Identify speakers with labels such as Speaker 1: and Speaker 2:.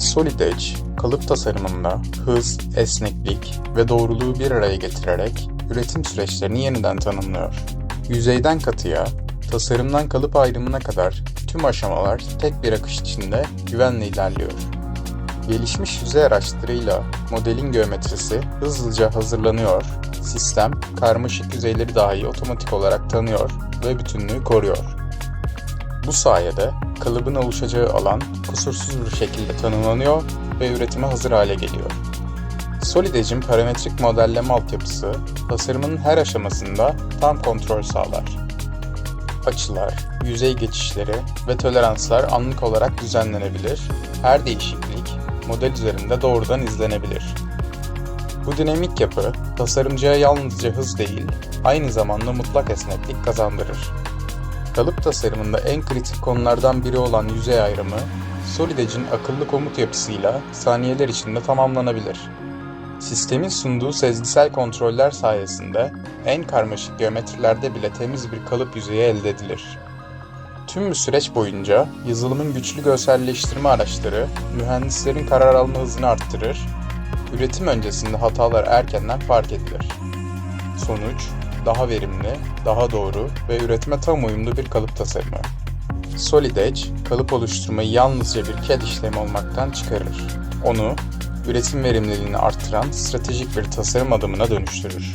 Speaker 1: Solid Edge, kalıp tasarımında hız, esneklik ve doğruluğu bir araya getirerek üretim süreçlerini yeniden tanımlıyor. Yüzeyden katıya, tasarımdan kalıp ayrımına kadar tüm aşamalar tek bir akış içinde güvenle ilerliyor. Gelişmiş yüzey araçlarıyla modelin geometrisi hızlıca hazırlanıyor, sistem karmaşık yüzeyleri dahi otomatik olarak tanıyor ve bütünlüğü koruyor. Bu sayede kalıbın oluşacağı alan kusursuz bir şekilde tanımlanıyor ve üretime hazır hale geliyor. Solid Edge'in parametrik modelleme altyapısı tasarımın her aşamasında tam kontrol sağlar. Açılar, yüzey geçişleri ve toleranslar anlık olarak düzenlenebilir, her değişiklik model üzerinde doğrudan izlenebilir. Bu dinamik yapı tasarımcıya yalnızca hız değil, aynı zamanda mutlak esneklik kazandırır. Kalıp tasarımında en kritik konulardan biri olan yüzey ayrımı, Solid Edge'in akıllı komut yapısıyla saniyeler içinde tamamlanabilir. Sistemin sunduğu sezgisel kontroller sayesinde en karmaşık geometrilerde bile temiz bir kalıp yüzeyi elde edilir. Tüm bu süreç boyunca yazılımın güçlü görselleştirme araçları mühendislerin karar alma hızını arttırır, üretim öncesinde hatalar erkenden fark edilir. Sonuç, daha verimli, daha doğru ve üretime tam uyumlu bir kalıp tasarımı. Solid Edge, kalıp oluşturmayı yalnızca bir CAD işlemi olmaktan çıkarır. Onu, üretim verimliliğini artıran stratejik bir tasarım adımına dönüştürür.